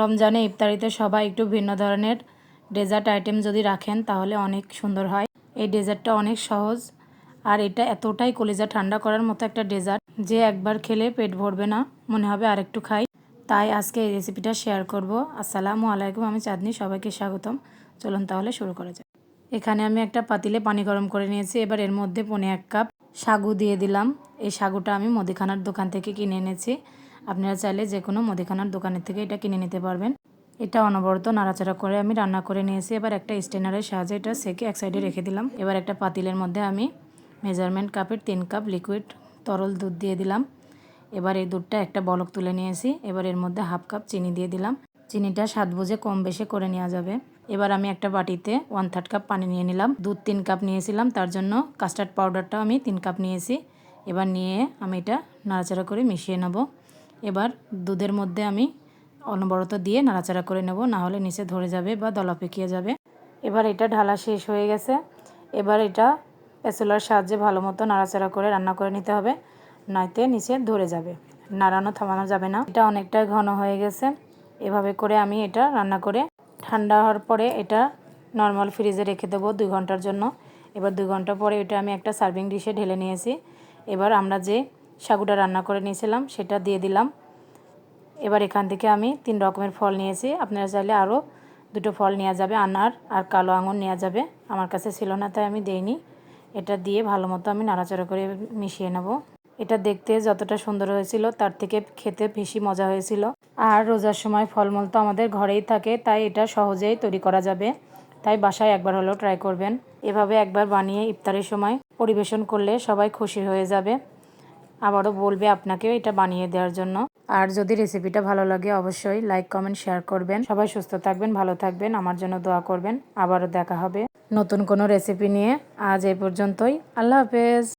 রমজানে ইফতারিতে সবাই একটু ভিন্ন ধরনের ডেজার্ট আইটেম যদি রাখেন, তাহলে অনেক সুন্দর হয়। এই ডেজার্টটা অনেক সহজ আর এটা এতটাই কলিজা ঠান্ডা করার মতো একটা ডেজার্ট যে একবার খেলে পেট ভরবে না, মনে হবে আরেকটু খাই। তাই আজকে এই রেসিপিটা শেয়ার করব। আসসালামু আলাইকুম, আমি চাঁদনি, সবাইকে স্বাগতম। চলুন তাহলে শুরু করা যাক। এখানে আমি একটা পাতিলে পানি গরম করে নিয়েছি। এবার এর মধ্যে পনে এক কাপ সাগু দিয়ে দিলাম। এই সাগুটা আমি মুদিখানার দোকান থেকে কিনে এনেছি। আপনারা চাইলে যে কোনো মুদিখানার দোকানের থেকে এটা কিনে নিতে পারবেন। এটা অনবরত নাড়াচাড়া করে আমি রান্না করে নিয়েছি। এবার একটা স্টেনারের সাহায্যে এটা সেকে এক সাইডে রেখে দিলাম। এবার একটা পাতিলের মধ্যে আমি মেজারমেন্ট কাপের তিন কাপ লিকুইড তরল দুধ দিয়ে দিলাম। এবার এই দুধটা একটা বলক তুলে নিয়েছি। এবার এর মধ্যে হাফ কাপ চিনি দিয়ে দিলাম। চিনিটা স্বাদ বুঝে কম বেশি করে নেওয়া যাবে। এবার আমি একটা বাটিতে ওয়ান থার্ড কাপ পানি নিয়ে নিলাম। দুধ তিন কাপ নিয়েছিলাম। তার জন্য কাস্টার্ড পাউডারটাও আমি তিন কাপ নিয়েছি। এবার নিয়ে আমি এটা নাড়াচাড়া করে মিশিয়ে নেব। এবার দুধের মধ্যে আমি অনবরত দিয়ে নাড়াচাড়া করে নেব, না হলে নিচে ধরে যাবে বা দলা পেকিয়ে যাবে। এবার এটা ঢালা শেষ হয়ে গেছে। এবার এটা পেসোলার সাহায্যে ভালো মতো নাড়াচাড়া করে রান্না করে নিতে হবে, নয়তে নিচে ধরে যাবে। নাড়ানো থামানো যাবে না। এটা অনেকটাই ঘন হয়ে গেছে। এভাবে করে আমি এটা রান্না করে ঠান্ডা হওয়ার পরে এটা নর্মাল ফ্রিজে রেখে দেবো দুই ঘণ্টার জন্য। এবার দুই ঘণ্টা পরে এটা আমি একটা সার্ভিং ডিশে ঢেলে নিয়েছি। এবার আমরা যে সাগুটা রান্না করে নিয়েছিলাম, সেটা দিয়ে দিলাম। এবার এখান থেকে আমি তিন রকমের ফল নিয়েছি। আপনারা চাইলে আরও দুটো ফল নেওয়া যাবে, আনার আর কালো আঙুর নেওয়া যাবে। আমার কাছে ছিল না, তাই আমি দেইনি। এটা দিয়ে ভালো মতো আমি নাড়াচাড়া করে মিশিয়ে নেব। এটা দেখতে যতটা সুন্দর হয়েছিল, তার থেকে খেতে বেশি মজা হয়েছিল। আর রোজার সময় ফলমূল তো আমাদের ঘরেই থাকে, তাই এটা সহজেই তৈরি করা যাবে। তাই বাসায় একবার হলেও ট্রাই করবেন। এভাবে একবার বানিয়ে ইফতারের সময় পরিবেশন করলে সবাই খুশি হয়ে যাবে। আবারও বলবে আপনাকে এটা বানিয়ে দেওয়ার জন্য। আর যদি রেসিপিটা ভালো লাগে, অবশ্যই লাইক, কমেন্ট, শেয়ার করবেন। সবাই সুস্থ থাকবেন, ভালো থাকবেন। আমার জন্য দোয়া করবেন। আবারও দেখা হবে নতুন কোনো রেসিপি নিয়ে। আজ এই পর্যন্তই। আল্লাহ হাফেজ।